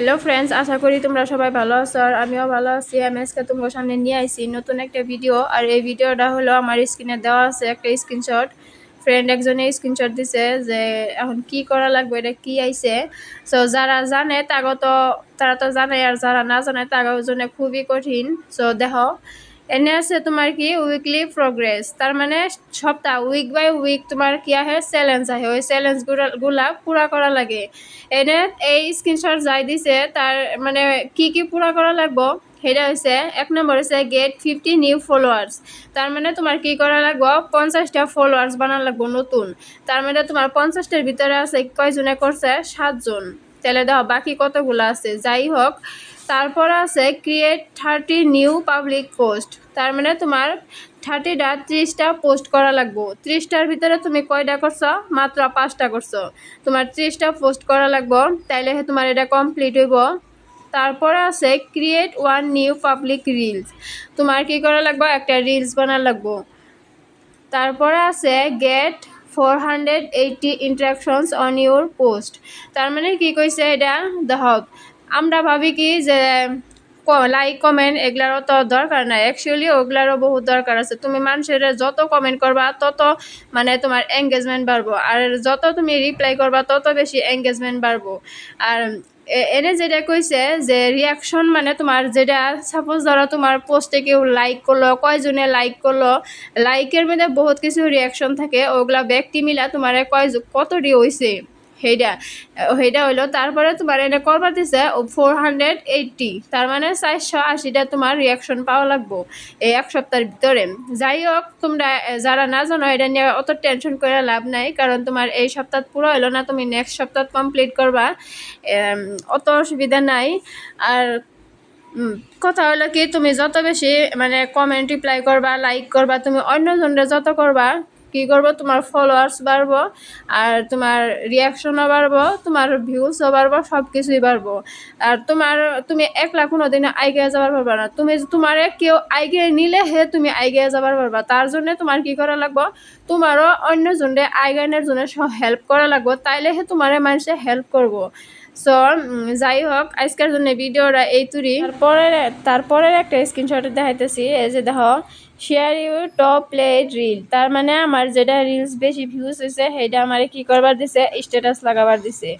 Hello friends আশা করি তোমরা সবাই ভালো আছো আর আমিও ভালো আছি। এম আজকে তোমার সামনে নিয়ে আইছি নতুন একটা ভিডিও আর এই ভিডিওটা হলো আমার স্ক্রিনে দেওয়া আছে একটা স্ক্রিনশট ফ্রেন্ড একজনে স্ক্রিনশট দিছে যে এখন কি করা লাগবে, এটা কি আইছে। সো যারা জানে তাগো তো তারা তো জানে, আর যারা না জানে তাগো খুবই কঠিন। সো দেখো। এনে আছে তোমার কি উইকলি প্রোগ্রেস তার মানে সপ্তাহ উইক বাই উইক তোমার কি আহে চ্যালেঞ্জ আহে। ওই চ্যালেঞ্জগুলা পুরা করা লাগে। এনে এই স্ক্রিনশট যাই দিছে তার মানে কি কি পুরা করা লাগবো? সেটা হচ্ছে এক নম্বর হচ্ছে গেট ফিফটি নিউ ফলোয়ার্স তার মানে তোমার কি করা লাগবো? পঞ্চাশটা ফলোয়ার্স বানানো লাগবো নতুন। তার মানে তোমার পঞ্চাশটার ভিতরে আছে, কয়জনে করছে সাতজন। তাহলে দেখো বাকি কতগুলো আছে? যাই হোক, তারপর আছে create thirty new public post তার মানে তোমার থার্টিটা ত্রিশটা পোস্ট করা লাগবো। ত্রিশটার ভিতরে তুমি কয়টা করছ? মাত্র পাঁচটা করছ। তোমার ত্রিশটা পোস্ট করা লাগবো, তাইলে তোমার এটা কমপ্লিট হইব। তারপরে আছে create one new public reels তোমার কি করা লাগবো? একটা রিলস বানা লাগবো। তারপরে আছে get four hundred eighty interactions on your post তার মানে কি কইছে এটা? দেখক আমরা ভাবি কি যে লাইক কমেন্ট এগুলারও তো দরকার নাই। অ্যাকচুয়ালি ওগুলারও বহুত দরকার আছে। তুমি মানুষের যত কমেন্ট করবা, তত মানে তোমার এঙ্গেজমেন্ট বাড়বো। আর যত তুমি রিপ্লাই করবা, তত বেশি এঙ্গেজমেন্ট বাড়বো। আর এনে যেটা কইছে যে রিয়াকশন মানে তোমার যেটা সাপোজ ধরো তোমার পোস্টে কেউ লাইক করল, কয়জনে লাইক করল লাইকের মধ্যে বহুত কিছু রিয়াকশন থাকে। ওগুলা ব্যক্তি মিলা তোমার কয় কতটি হয়েছে সেইটা সেইটা হইল। তারপরে তোমার এটা করবার দিছে ফোর হান্ড্রেড এইটটি তার মানে চারশো আশিটা তোমার রিয়াকশন পাওয়া লাগবো এই এক সপ্তাহের ভিতরে। যাই হোক তোমরা যারা না জানো, এটা নিয়ে অত টেনশন করে লাভ নাই, কারণ তোমার এই সপ্তাহ পুরো হইল না, তুমি নেক্সট সপ্তাহ কমপ্লিট করবা। অত অসুবিধা নাই। আর কথা হলো কি, তুমি যত বেশি মানে কমেন্ট রিপ্লাই করবা লাইক করবা, তুমি অন্যজনরা যত করবা কী করব? তোমার ফলোয়ার্স বাড়বো আর তোমার রিয়াকশনও বাড়বো, তোমার ভিউসও বাড়বো সব কিছুই বাড়বো। আর তোমার, তুমি একলা কোনো দিনে আইগে যাবার পারবা না। তুমি তোমার কেউ আইগে নিলে হে তুমি আইগে যাবার পারবা। তার জন্য তোমার কি করা লাগবো? তোমারও অন্যজনরে আইগানের জন্য হেল্প করা লাগবো। তাইলে হে তোমার মানুষে হেল্প করব। সো যাই হোক, আজকের জন্য ভিডিওটা এই তুরি। তারপরে তারপরের একটা স্ক্রিনশট দেখাইতেছি। এই যে দেখো share you top play reel তার মানে আমার যেটা রিলস বেশি ভিউজ হয়েছে সেটা আমার কি করবার দিছে? স্ট্যাটাস লাগাবার দিছে।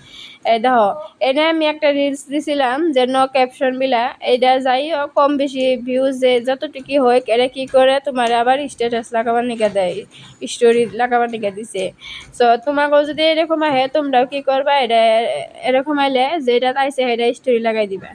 এই দেখো, এনে আমি একটা রিলস দিছিলাম যে ন ক্যাপশন বিলা এইটা যাই কম বেশি ভিউজ যে যতটুকু হোক এটা কি করে? তোমার আবার স্ট্যাটাস লাগাবার নিকা দেয়। স্টোরি লাগাবার নিকা দিছে। সো তোমাকেও যদি এরকম আহে, তোমরাও কি করবা? এটা এরকম আইলে যেটা তাইছে সেটা স্টোরি লাগাই দিবা।